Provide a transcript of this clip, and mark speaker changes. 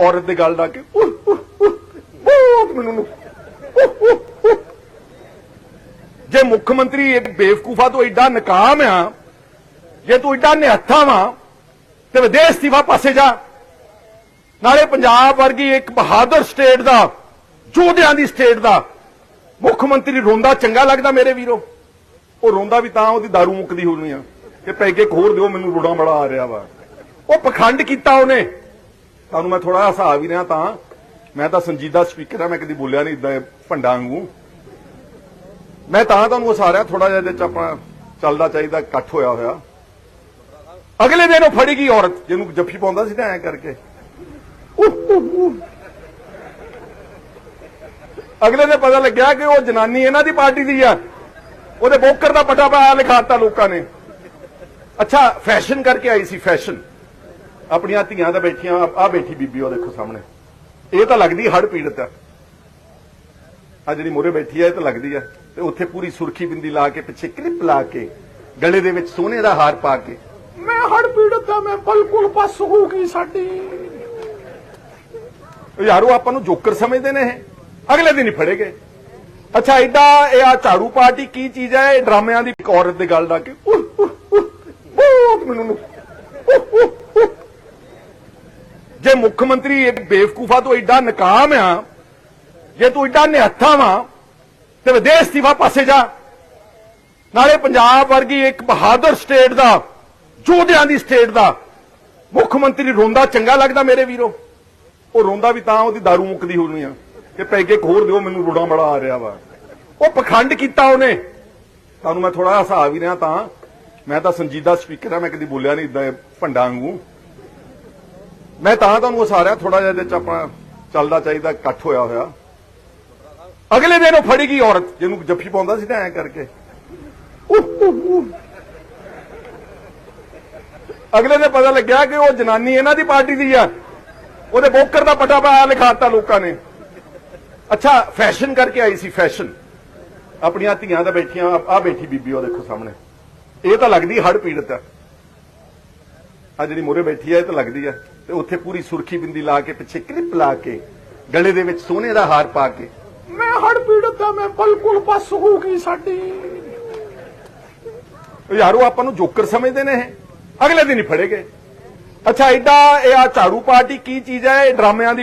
Speaker 1: ਔਰਤ ਦੇ ਗੱਲ ਲਾ ਕੇ ਬਹੁਤ ਮੈਨੂੰ ਜੇ ਮੁੱਖ ਮੰਤਰੀ ਇੱਕ ਬੇਵਕੂਫਾ ਤੋਂ ਐਡਾ ਨਕਾਮ ਆ, ਜੇ ਤੂੰ ਐਡਾ ਨਿਹੱਥਾ ਵਾ, ਤੇ ਵਿਦੇਸ਼ ਅਸਤੀਫਾ ਪਾਸੇ ਜਾ। ਨਾਲੇ ਪੰਜਾਬ ਵਰਗੀ ਇੱਕ ਬਹਾਦਰ ਸਟੇਟ ਦਾ, ਯੋਧਿਆਂ ਦੀ ਸਟੇਟ ਦਾ, ਮੁੱਖ ਮੰਤਰੀ ਰੋਂਦਾ ਚੰਗਾ ਲੱਗਦਾ ਮੇਰੇ ਵੀਰੋ। ਉਹ ਰੋਂਦਾ ਵੀ ਤਾਂ ਉਹਦੀ दारू ਮੁੱਕਦੀ ਹੋਣੀ ਆ, ਕਿ ਪੈਗੇ ਖੋਰ ਦਿਓ, ਮੈਨੂੰ ਰੋੜਾ ਬੜਾ ਆ ਰਿਹਾ ਵਾ। ਉਹ ਪਖੰਡ ਕੀਤਾ ਉਹਨੇ। ਤੁਹਾਨੂੰ ਮੈਂ ਥੋੜਾ ਹਸਾ ਵੀ ਰਿਹਾ ਤਾਂ। ਮੈਂ ਤਾਂ ਸੰਜੀਦਾ ਸਪੀਕਰ ਆ, ਮੈਂ ਕਦੀ ਬੋਲਿਆ ਨਹੀਂ ਇਦਾਂ ਭੰਡਾ ਵਾਂਗੂ ਮੈਂ ਤਾਂ ਤੁਹਾਨੂੰ ਹਸਾ ਥੋੜਾ ਜਿਹਾ ਇਹਦੇ ਚ ਆਪਣਾ ਚੱਲਦਾ ਚਾਹੀਦਾ, ਇਕੱਠ ਹੋਇਆ ਹੋਇਆ। ਅਗਲੇ ਦਿਨ ਉਹ ਫੜੀ ਗਈ ਔਰਤ, ਜਿਹਨੂੰ ਜੱਫੀ ਪਾਉਂਦਾ ਸੀ ਨਾ ਐ ਕਰਕੇ। ਅਗਲੇ ਦਿਨ ਪਤਾ ਲੱਗਿਆ ਕਿ ਉਹ ਜਨਾਨੀ ਇਹਨਾਂ ਦੀ ਪਾਰਟੀ ਦੀ ਆ। ਉਹਦੇ ਬੋਕਰ ਦਾ ਪਟਾ ਪਾਇਆ ਲਿਖਾਤਾ ਲੋਕਾਂ ਨੇ। ਅੱਛਾ, ਫੈਸ਼ਨ ਕਰਕੇ ਆਈ ਸੀ, ਫੈਸ਼ਨ। ਆਪਣੀਆਂ ਧੀਆਂ ਤਾਂ ਬੈਠੀਆਂ ਆ ਬੈਠੀ ਬੀਬੀ ਉਹ ਦੇਖੋ ਸਾਹਮਣੇ। ਇਹ ਤਾਂ ਲੱਗਦੀ ਹੜ ਪੀੜਤ ਆ। ਆ ਜਿਹੜੀ ਮੋਰੇ ਬੈਠੀ ਆ ਇਹ ਤਾਂ ਲੱਗਦੀ ਆ। ਤੇ ਉੱਥੇ ਪੂਰੀ ਸੁਰਖੀ ਬਿੰਦੀ ਲਾ ਕੇ ਪਿੱਛੇ ਕਲਿੱਪ ਲਾ ਕੇ ਗਲੇ ਦੇ ਵਿੱਚ ਸੋਨੇ ਦਾ ਹਾਰ ਪਾ ਕੇ। ਮੈਂ ਹੜ ਪੀੜਤ ਆ ਮੈਂ ਬਿਲਕੁਲ ਪਸ ਹੋ ਗਈ ਸਾਡੀ। ਯਾਰੋ ਆਪਾਂ ਨੂੰ ਜੋਕਰ ਸਮਝਦੇ ਨੇ ਇਹ। ਅਗਲੇ ਦਿਨ ਹੀ ਫੜੇ ਗਏ। ਅੱਛਾ ਐਡਾ ਇਹ ਆ ਝਾੜੂ ਪਾਰਟੀ ਕੀ ਚੀਜ਼ ਹੈ ਇਹ ਡਰਾਮਿਆਂ ਦੀ ਇੱਕ ਔਰਤ ਦੇ ਗੱਲ ਲਾ ਕੇ ਬਹੁਤ ਮੈਨੂੰ। ਜੇ ਮੁੱਖ ਮੰਤਰੀ ਇੱਕ ਬੇਵਕੂਫਾ ਤੋਂ ਐਡਾ ਨਕਾਮ ਆ, ਜੇ ਤੂੰ ਐਡਾ ਨਿਹੱਥਾ ਵਾ, ਤੇ ਵਿਦੇਸ਼ ਅਸਤੀਫਾ ਪਾਸੇ ਜਾ। ਨਾਲੇ ਪੰਜਾਬ ਵਰਗੀ ਇੱਕ ਬਹਾਦਰ ਸਟੇਟ ਦਾ, ਯੋਧਿਆਂ ਦੀ ਸਟੇਟ ਦਾ, ਮੁੱਖ ਮੰਤਰੀ ਰੋਂਦਾ ਚੰਗਾ ਲੱਗਦਾ ਮੇਰੇ ਵੀਰੋ। ਉਹ ਰੋਂਦਾ ਵੀ ਤਾਂ ਉਹਦੀ दारू ਮੁੱਕਦੀ ਹੋਣੀ ਆ। ਕਿ ਪੈਗੇ ਖੋਰ ਦਿਓ, ਮੈਨੂੰ ਰੋੜਾ ਬੜਾ ਆ ਰਿਹਾ ਵਾ। ਉਹ ਪਖੰਡ ਕੀਤਾ ਉਹਨੇ। ਤੁਹਾਨੂੰ ਮੈਂ ਥੋੜਾ ਹਿਸਾਬ ਵੀ ਰਿਹਾ ਤਾਂ, ਮੈਂ ਤਾਂ ਸੰਜੀਦਾ ਸਪੀਕਰ ਆ, ਮੈਂ ਕਦੀ ਬੋਲਿਆ ਨਹੀਂ ਇਦਾਂ ਭੰਡਾਂ ਵਾਂਗੂ। ਮੈਂ ਤਾਂ ਤੁਹਾਨੂੰ ਹਸਾ ਰਿਹਾ ਥੋੜਾ ਜਿਹਾ ਇਹਦੇ ਚ ਆਪਣਾ ਚੱਲਦਾ ਚਾਹੀਦਾ, ਇਕੱਠ ਹੋਇਆ ਹੋਇਆ। ਅਗਲੇ ਦਿਨ ਉਹ ਫੜੀ ਗਈ ਔਰਤ, ਜਿਹਨੂੰ ਜੱਫੀ ਪਾਉਂਦਾ ਸੀ ਨਾ, ਐ ਕਰਕੇ। ਅਗਲੇ ਦਿਨ ਪਤਾ ਲੱਗਿਆ ਕਿ ਉਹ ਜਨਾਨੀ ਇਹਨਾਂ ਦੀ ਪਾਰਟੀ ਦੀ ਆ। ਉਹਦੇ ਬੋਕਰ ਦਾ ਪਟਾ ਪਾਇਆ, ਲਿਖਾਤਾ ਲੋਕਾਂ ਨੇ। ਅੱਛਾ ਫੈਸ਼ਨ ਕਰਕੇ ਆਈ ਸੀ ਫੈਸ਼ਨ ਆਪਣੀਆਂ ਧੀਆਂ ਤਾਂ ਬੈਠੀਆਂ ਆ ਬੈਠੀ ਬੀਬੀ ਉਹ ਦੇਖੋ ਸਾਹਮਣੇ। ਇਹ ਤਾਂ ਲੱਗਦੀ ਹੜ ਪੀੜਤ ਆ। ਆ ਜਿਹੜੀ ਮੋਰੇ ਬੈਠੀ ਆ ਇਹ ਤਾਂ ਲੱਗਦੀ ਆ। ਤੇ ਉੱਥੇ ਪੂਰੀ ਸੁਰਖੀ ਬਿੰਦੀ ਲਾ ਕੇ ਪਿੱਛੇ ਕਲਿੱਪ ਲਾ ਕੇ ਗਲੇ ਦੇ ਵਿੱਚ ਸੋਨੇ ਦਾ ਹਾਰ ਪਾ ਕੇ। ਮੈਂ ਹੜ ਪੀੜਤ ਆ ਮੈਂ ਬਿਲਕੁਲ ਪਸ ਹੋ ਗਈ ਸਾਡੀ। ਯਾਰੋ ਆਪਾਂ ਨੂੰ ਜੋਕਰ ਸਮਝਦੇ ਨੇ ਇਹ। ਅਗਲੇ ਦਿਨ ਹੀ ਫੜੇ ਗਏ। ਅੱਛਾ ਐਡਾ ਇਹ ਆ ਝਾੜੂ ਪਾਰਟੀ ਕੀ ਚੀਜ਼ ਹੈ ਇਹ ਡਰਾਮਿਆਂ ਦੀ